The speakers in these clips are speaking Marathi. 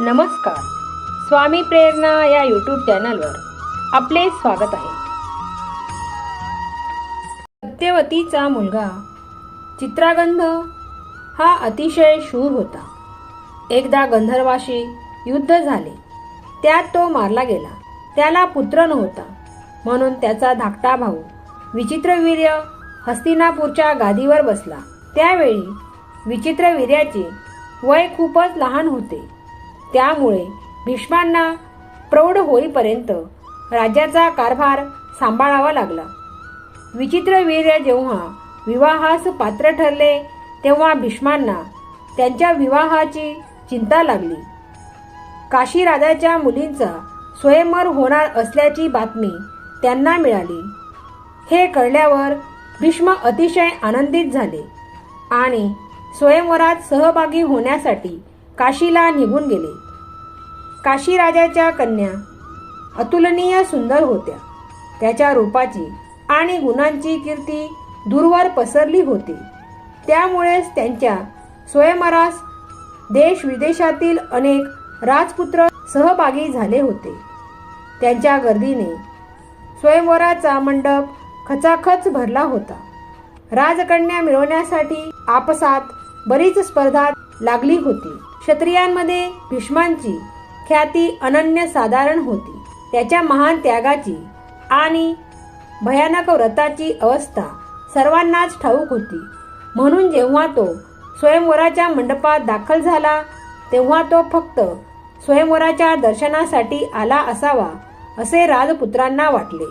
नमस्कार. स्वामी प्रेरणा या यूट्यूब चॅनलवर आपले स्वागत आहे. सत्यवतीचा मुलगा चित्रागंध हा अतिशय शूर होता. एकदा गंधर्वाशी युद्ध झाले. त्यात तो मारला गेला. त्याला पुत्र नव्हता. म्हणून त्याचा धाकटा भाऊ विचित्रवीर्य हस्तिनापूरच्या गादीवर बसला. त्यावेळी विचित्रवीर्याचे वय खूपच लहान होते. त्यामुळे भीष्मांना प्रौढ होईपर्यंत राज्याचा कारभार सांभाळावा लागला. विचित्रवीर्य जेव्हा विवाहास पात्र ठरले तेव्हा भीष्मांना त्यांच्या विवाहाची चिंता लागली. काशीराजाच्या मुलींचा स्वयंवर होणार असल्याची बातमी त्यांना मिळाली. हे कळल्यावर भीष्म अतिशय आनंदित झाले आणि स्वयंवरात सहभागी होण्यासाठी काशीला निघून गेले. काशी राजाच्या कन्या अतुलनीय सुंदर होत्या. त्याच्या रूपाची आणि गुणांची कीर्ती दूरवर पसरली होती. त्यामुळेच त्यांच्या स्वयंवरास देश विदेशातील अनेक राजपुत्र सहभागी झाले होते. त्यांच्या गर्दीने स्वयंवराचा मंडप खचाखच भरला होता. राजकन्या मिळवण्यासाठी आपसात बरीच स्पर्धा लागली होती. क्षत्रियांमध्ये भीष्मांची ख्याती अनन्य साधारण होती. त्याच्या महान त्यागाची आणि भयानक व्रताची अवस्था सर्वांनाच ठाऊक होती. म्हणून जेव्हा तो स्वयंवराच्या मंडपात दाखल झाला तेव्हा तो फक्त स्वयंवराच्या दर्शनासाठी आला असावा असे राजपुत्रांना वाटले.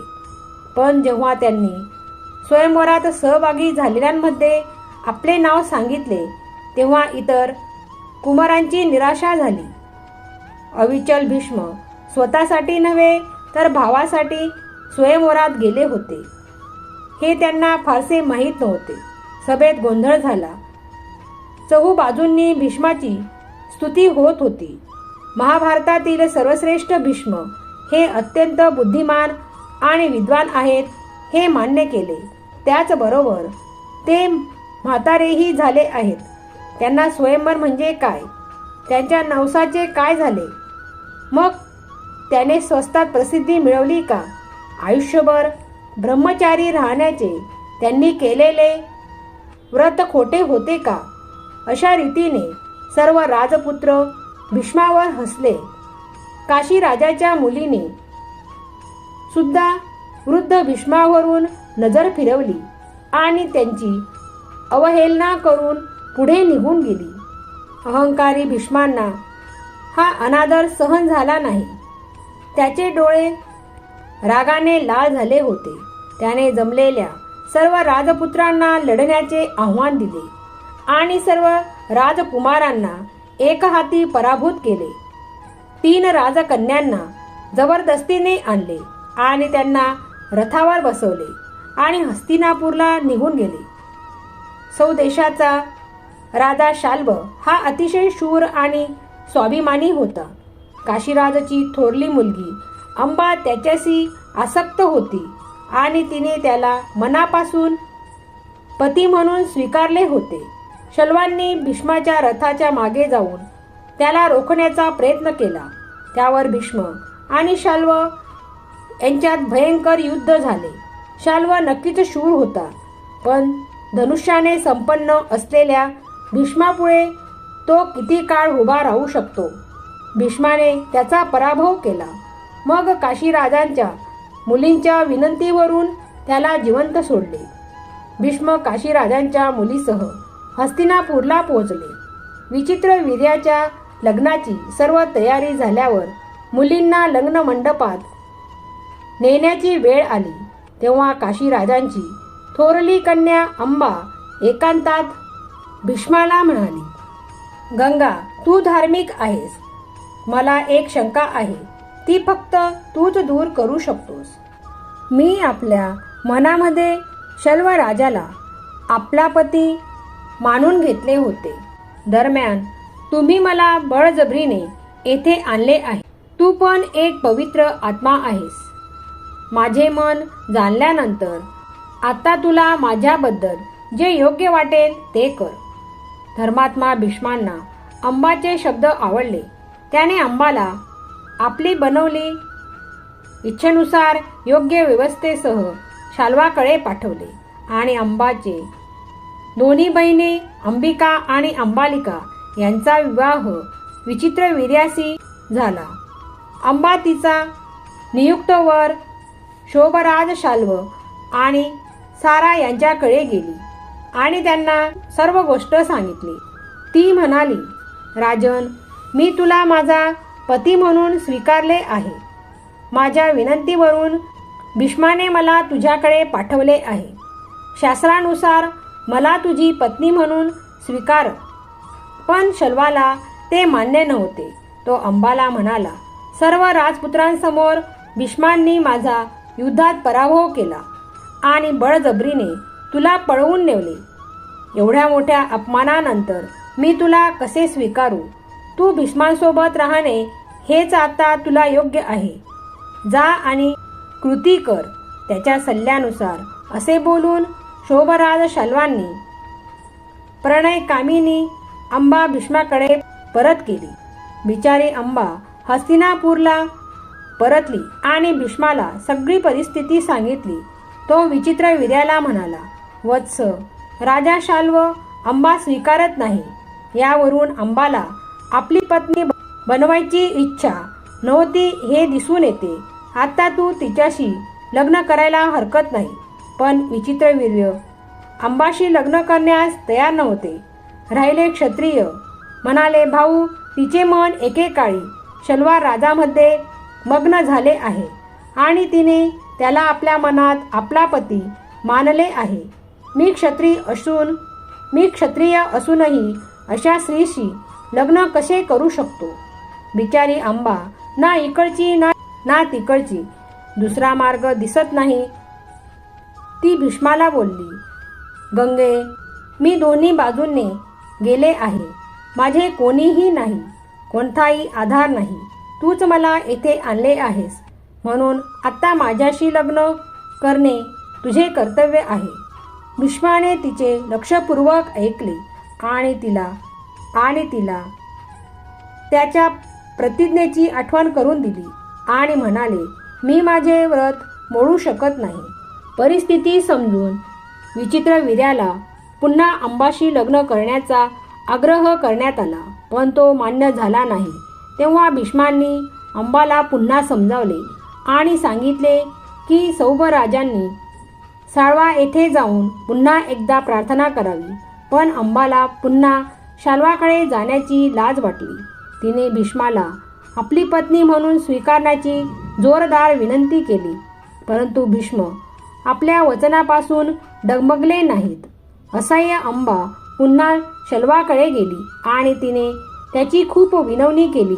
पण जेव्हा त्यांनी स्वयंवरात सहभागी झालेल्यांमध्ये आपले नाव सांगितले तेव्हा इतर कुमारांची निराशा झाली. अविचल भीष्म स्वतःसाठी नव्हे तर भावासाठी स्वयंवरात गेले होते. हे त्यांना फारसे माहीत नव्हते. सभेत गोंधळ झाला. चहू बाजूंनी भीष्माची स्तुती होत होती. महाभारतातील सर्वश्रेष्ठ भीष्म हे अत्यंत बुद्धिमान आणि विद्वान आहेत हे मान्य केले. त्याचबरोबर ते म्हातारेही झाले आहेत. त्यांना स्वयंवर म्हणजे काय? त्यांच्या नवसाचे काय झाले? मग त्याने स्वस्तात प्रसिद्धी मिळवली का? आयुष्यभर ब्रह्मचारी राहण्याचे त्यांनी केलेले व्रत खोटे होते का? अशा रीतीने सर्व राजपुत्र भीष्मावर हसले. काशी राजाच्या मुलीने सुद्धा वृद्ध भीष्मावरून नजर फिरवली आणि त्यांची अवहेलना करून पुढे निघून गेली. अहंकारी भीष्मांना हा अनादर सहन झाला नाही. त्याचे डोळे रागाने लाल झाले होते. त्याने जमलेल्या सर्व राजपुत्रांना लढण्याचे आव्हान दिले आणि सर्व राजकुमारांना एकहाती पराभूत केले. तीन राजकन्यांना जबरदस्तीने आणले आणि त्यांना रथावर बसवले आणि हस्तिनापूरला निघून गेले. सौदेशाचा राजा शाल्व हा अतिशय शूर आणि स्वाभिमानी होता. काशीराजची थोरली मुलगी अंबा त्याच्याशी आसक्त होती आणि तिने त्याला मनापासून पती म्हणून स्वीकारले होते. शल्वांनी भीष्माच्या रथाच्या मागे जाऊन त्याला रोखण्याचा प्रयत्न केला. त्यावर भीष्म आणि शाल्व यांच्यात भयंकर युद्ध झाले. शाल्व नक्कीच शूर होता पण धनुष्याने संपन्न असलेल्या भीष्मापुळे तो किती काळ उभा राहू शकतो? भीष्माने त्याचा पराभव केला. मग काशीराजांच्या मुलींच्या विनंतीवरून त्याला जिवंत सोडले. भीष्म काशीराजांच्या मुलीसह हस्तिनापूरला पोहोचले. विचित्र वीर्याच्या लग्नाची सर्व तयारी झाल्यावर मुलींना लग्न मंडपात नेण्याची वेळ आली. तेव्हा काशीराजांची थोरली कन्या अंबा एकांतात भीष्माला म्हणाली गंगा तू धार्मिक आहेस. मला एक शंका आहे. ती फक्त तूच दूर करू शकतोस. मी आपल्या मनामध्ये शल्व राजाला आपला पती मानून घेतले होते. दरम्यान तुम्ही मला बळजबरीने येथे आणले आहे. तू पण एक पवित्र आत्मा आहेस. माझे मन जाणल्यानंतर आता तुला माझ्याबद्दल जे योग्य वाटेल ते कर. धर्मात्मा भीष्मांना अंबाचे शब्द आवडले. त्याने अंबाला आपली बनवली इच्छेनुसार योग्य व्यवस्थेसह शाल्वाकडे पाठवले आणि अंबाचे दोन्ही बहिणी अंबिका आणि अंबालिका यांचा विवाह विचित्र वीर्यासी झाला. अंबा तिचा नियुक्त वर शोभराज शाल्व आणि सारा यांच्याकडे गेली. आणि त्यांना सर्व गोष्ट सांगितली. ती म्हणाली राजन मी तुला माझा पती म्हणून स्वीकारले आहे. माझ्या विनंतीवरून भीष्माने मला तुझ्याकडे पाठवले आहे. शास्त्रानुसार मला तुझी पत्नी म्हणून स्वीकार. पण शल्वाला ते मान्य नव्हते. तो अंबाला म्हणाला सर्व राजपुत्रांसमोर भीष्मांनी माझा युद्धात पराभव केला आणि बळजबरीने तुला पळवून नेवले. एवढ्या मोठ्या अपमानानंतर मी तुला कसे स्वीकारू? तू भीष्मांसोबत राहणे हेच आता तुला योग्य आहे. जा आणि कृती कर. त्याच्या सल्ल्यानुसार असे बोलून शोभराज शाल्वांनी प्रणय कामिनी अंबा भीष्माकडे परत केली. बिचारी अंबा हस्तिनापूरला परतली आणि भीष्माला सगळी परिस्थिती सांगितली. तो विचित्र विर्याला म्हणाला वत्स. राजा शाल्व अंबा स्वीकारत नाही. यावरून अंबाला आपली पत्नी बनवायची इच्छा नव्हती हे दिसून येते. आता तू तिच्याशी लग्न करायला हरकत नाही. पण विचित्रवीर्य अंबाशी लग्न करण्यास तयार नव्हते. राहिले क्षत्रिय. म्हणाले भाऊ तिचे मन एकेकाळी शल्वार राजामध्ये मग्न झाले आहे आणि तिने त्याला आपल्या मनात आपला पती मानले आहे. मी क्षत्रिय असून मी क्षत्रिय असूनही अशा स्त्रीशी लग्न कसे करू शकतो? बिचारी आंबा ना इकडची ना ना तिकडची. दुसरा मार्ग दिसत नाही. ती भीष्माला बोलली गंगे मी दोन्ही बाजूंनी गेले आहे. माझे कोणीही नाही कोणताही आधार नाही. तूच मला येथे आणले आहेस. म्हणून आत्ता माझ्याशी लग्न करणे तुझे कर्तव्य आहे. भीष्माने तिचे लक्षपूर्वक ऐकले आणि तिला आणि तिला त्याच्या प्रतिज्ञेची आठवण करून दिली आणि म्हणाले मी माझे व्रत मोडू शकत नाही. परिस्थिती समजून विचित्र वीर्याला पुन्हा अंबाशी लग्न करण्याचा आग्रह करण्यात आला पण तो मान्य झाला नाही. तेव्हा भीष्मांनी अंबाला पुन्हा समजावले आणि सांगितले की सौभराजांनी साळवा येथे जाऊन पुन्हा एकदा प्रार्थना करावी. पण अंबाला पुन्हा शाल्वाकडे जाण्याची लाज वाटली. तिने भीष्माला आपली पत्नी म्हणून स्वीकारण्याची जोरदार विनंती केली. परंतु भीष्म आपल्या वचनापासून डगमगले नाहीत. असह्य अंबा पुन्हा शल्वाकडे गेली आणि तिने त्याची खूप विनवणी केली.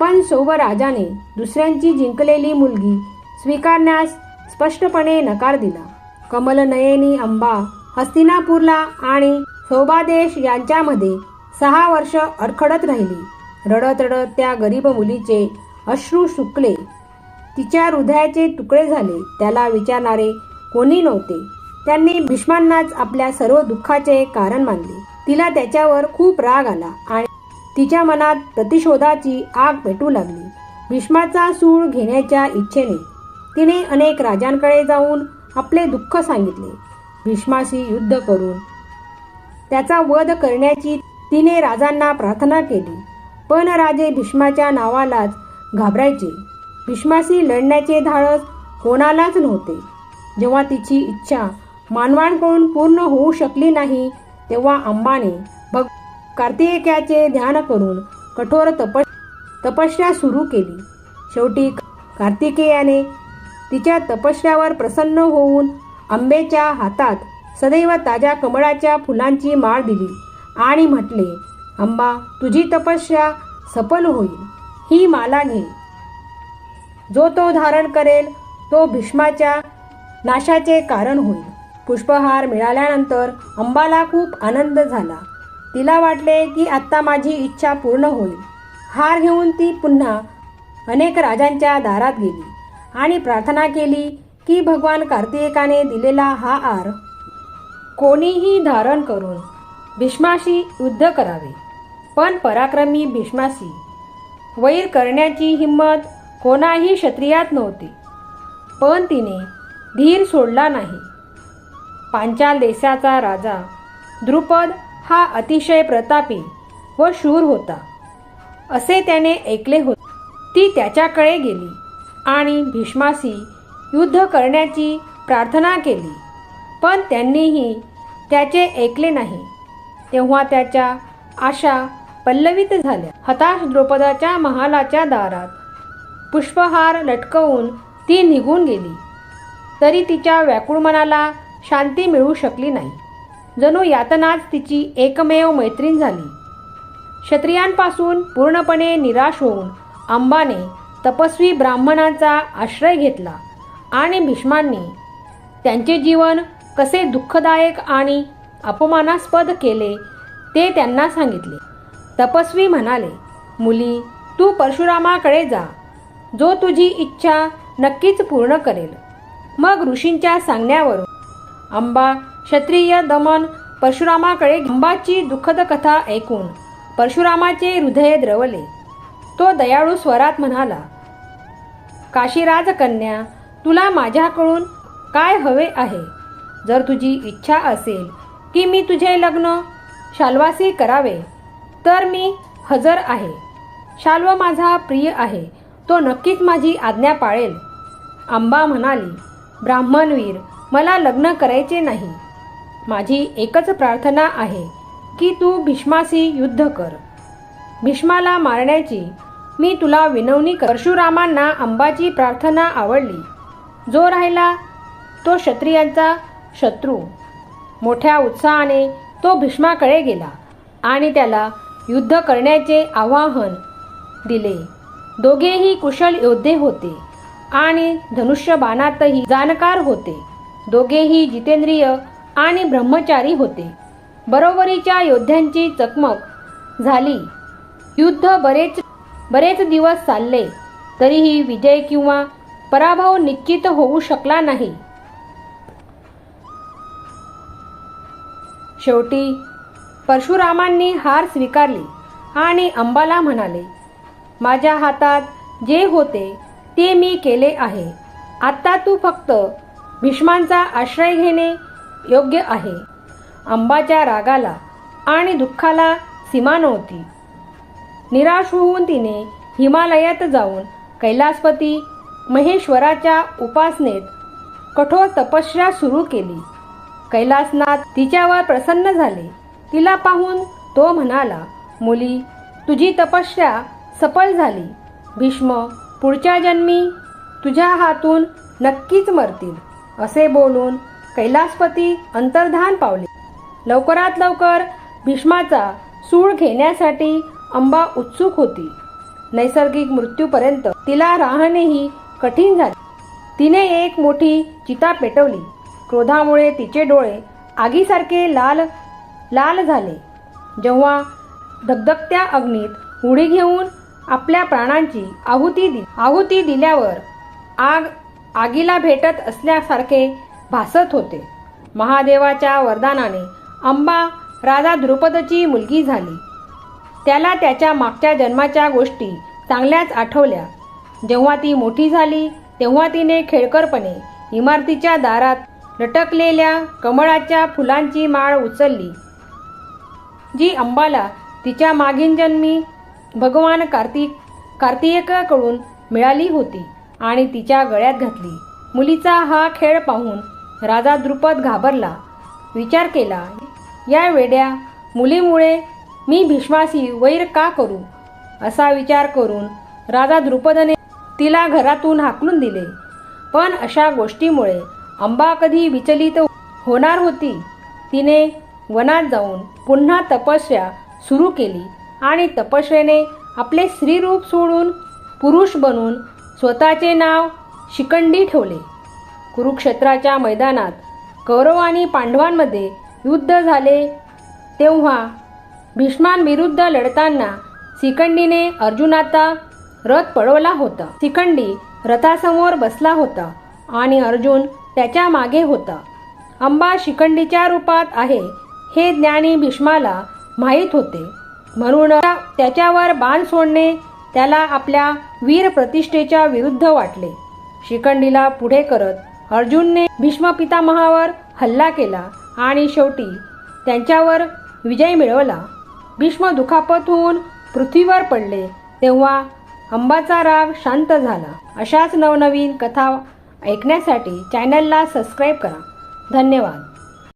पण शोभराजाने दुसऱ्यांची जिंकलेली मुलगी स्वीकारण्यास स्पष्टपणे नकार दिला. कमलनयनी अंबा हस्तिनापूरला आणि शोभादेश यांच्यामध्ये सहा वर्ष अडखडत राहिली. रडत रडत त्या गरीब मुलीचे अश्रू सुकले. तिच्या हृदयाचे तुकडे झाले. त्याला विचारणारे कोणी नव्हते. त्यांनी भीष्मांनाच आपल्या सर्व दुःखाचे कारण मानले. तिला त्याच्यावर खूप राग आला आणि तिच्या मनात प्रतिशोधाची आग पेटू लागली. भीष्माचा सूळ घेण्याच्या इच्छेने तिने अनेक राजांकडे जाऊन आपले दुःख सांगितले. भीष्माशी युद्ध करून. त्याचा वध करण्याची तिने राजांना प्रार्थना केली. पण राजे भीष्माच्या नावालाच घाबरायचे. भीष्माशी लढण्याचे धाडस कोणालाच नव्हते. जेव्हा तिची इच्छा मानवांकडून पूर्ण होऊ शकली नाही तेव्हा अंबाने भग कार्तिकेयाचे ध्यान करून कठोर तप तपस्या सुरू केली. शेवटी कार्तिकेयाने तिच्या तपस्यावर प्रसन्न होऊन आंबेच्या हातात सदैव ताज्या कमळाच्या फुलांची माळ दिली आणि म्हटले अंबा तुझी तपस्या सफल होईल. ही माला घे. जो तो धारण करेल तो भीष्माच्या नाशाचे कारण होईल. पुष्पहार मिळाल्यानंतर अंबाला खूप आनंद झाला. तिला वाटले की आत्ता माझी इच्छा पूर्ण होईल. हार घेऊन ती पुन्हा अनेक राजांच्या दारात गेली. आणि प्रार्थना केली की भगवान कार्तिकाने दिलेला हा आर कोणीही धारण करून भीष्माशी युद्ध करावे. पण पराक्रमी भीष्माशी वैर करण्याची हिंमत कोणाही क्षत्रियात नव्हती. पण तिने धीर सोडला नाही. पांचाल देशाचा राजा द्रुपद हा अतिशय प्रतापी व शूर होता. असे त्याने ऐकले होते. ती त्याच्याकडे गेली. आणि भीष्माशी युद्ध करण्याची प्रार्थना केली. पण त्यांनीही त्याचे ऐकले नाही. तेव्हा त्याच्या आशा पल्लवित झाल्या. हताश द्रौपदाच्या महालाच्या दारात पुष्पहार लटकवून ती निघून गेली. तरी तिच्या व्याकुळ मनाला शांती मिळू शकली नाही. जणू यातनाच तिची एकमेव मैत्रीण झाली. क्षत्रियांपासून पूर्णपणे निराश होऊन अंबाने तपस्वी ब्राह्मणाचा आश्रय घेतला आणि भीष्मांनी त्यांचे जीवन कसे दुःखदायक आणि अपमानास्पद केले ते त्यांना सांगितले. तपस्वी म्हणाले मुली तू परशुरामाकडे जा. जो तुझी इच्छा नक्कीच पूर्ण करेल. मग ऋषींच्या सांगण्यावरून अंबा क्षत्रिय दमन परशुरामाकडे अंबाची दुःखद कथा ऐकून परशुरामाचे हृदय द्रवले. तो दयाळू स्वरात म्हणाला काशीराज कन्या तुला माझ्याकडून काय हवे आहे? जर तुझी इच्छा असेल की मी तुझे लग्न शाल्वासी करावे तर मी हजर आहे. शाल्व माझा प्रिय आहे तो नक्कीच माझी आज्ञा पाळेल. अंबा म्हणाली ब्राह्मणवीर मला लग्न करायचे नाही. माझी एकच प्रार्थना आहे की तू भीष्माशी युद्ध कर. भीष्माला मारण्याची मी तुला विनवणी परशुरामांना अंबाची प्रार्थना आवडली. जो राहिला तो क्षत्रियांचा शत्रू. मोठ्या उत्साहाने तो भीष्माकडे गेला आणि त्याला युद्ध करण्याचे आवाहन दिले. दोघेही कुशल योद्धे होते आणि धनुष्यबाणातही जाणकार होते. दोघेही जितेंद्रिय आणि ब्रह्मचारी होते. बरोबरीच्या योद्ध्यांची चकमक झाली. युद्ध बरेच बरेच दिवस चालले तरीही विजय किंवा पराभव निश्चित होऊ शकला नाही. शेवटी परशुरामांनी हार स्वीकारली आणि अंबाला म्हणाले माझ्या हातात जे होते ते मी केले आहे. आत्ता तू फक्त भीष्मांचा आश्रय घेणे योग्य आहे. अंबाच्या रागाला आणि दुःखाला सीमा नव्हती. निराश होऊन तिने हिमालयात जाऊन कैलासपती महेश्वराच्या उपासनेत कठोर तपस्या सुरू केली. कैलासनाथ तिच्यावर प्रसन्न झाले. तिला पाहून तो म्हणाला मुली तुझी तपस्या सफल झाली. भीष्म पुढच्या जन्मी तुझ्या हातून नक्कीच मरतील असे बोलून कैलासपती अंतर्धान पावले. लवकरात लवकर भीष्माचा सूळ घेण्यासाठी अंबा उत्सुक होती. नैसर्गिक मृत्यूपर्यंत तिला राहणेही कठीण झाले. तिने एक मोठी चिता पेटवली. क्रोधामुळे तिचे डोळे आगीसारखे लाल लाल झाले. जेव्हा धगधगत्या अग्नीत उडी घेऊन आपल्या प्राणांची आहुती दि आहुती दिल्यावर आग आगीला भेटत असल्यासारखे भासत होते. महादेवाच्या वरदानाने अंबा राजा द्रुपदची मुलगी झाली. त्याला त्याच्या मागच्या जन्माच्या गोष्टी चांगल्याच आठवल्या. जेव्हा ती मोठी झाली तेव्हा तिने खेळकरपणे इमारतीच्या दारात लटकलेल्या कमळाच्या फुलांची माळ उचलली जी अंबाला तिच्या मागील जन्मी भगवान कार्तिक कार्तिकेकडून मिळाली होती आणि तिच्या गळ्यात घातली. मुलीचा हा खेळ पाहून राजा द्रुपद घाबरला. विचार केला या वेड्या मुलीमुळे मी भीष्माशी वैर का करू? असा विचार करून राजा द्रुपदने तिला घरातून हाकलून दिले. पण अशा गोष्टीमुळे अंबा कधी विचलित होणार होती? तिने वनात जाऊन पुन्हा तपस्या सुरू केली आणि तपस्येने आपले स्त्रीरूप सोडून पुरुष बनून स्वतःचे नाव शिकंडी ठेवले. कुरुक्षेत्राच्या मैदानात कौरव आणि पांडवांमध्ये युद्ध झाले तेव्हा भीष्मांविरुद्ध लढताना शिखंडीने अर्जुनाचा रथ पळवला होता. शिखंडी रथासमोर बसला होता आणि अर्जुन त्याच्यामागे होता. अंबा शिखंडीच्या रूपात आहे हे ज्ञानी भीष्माला माहीत होते. म्हणून त्याच्यावर बाण सोडणे त्याला आपल्या वीर प्रतिष्ठेच्या विरुद्ध वाटले. शिकंडीला पुढे करत अर्जुनने भीष्म पितामहावर हल्ला केला आणि शेवटी त्यांच्यावर विजय मिळवला. भीष्म दुखापत होऊन पृथ्वीवर पडले. तेव्हा अंबाचा राग शांत झाला. अशाच नवनवीन कथा ऐकण्यासाठी चॅनलला सबस्क्राईब करा. धन्यवाद.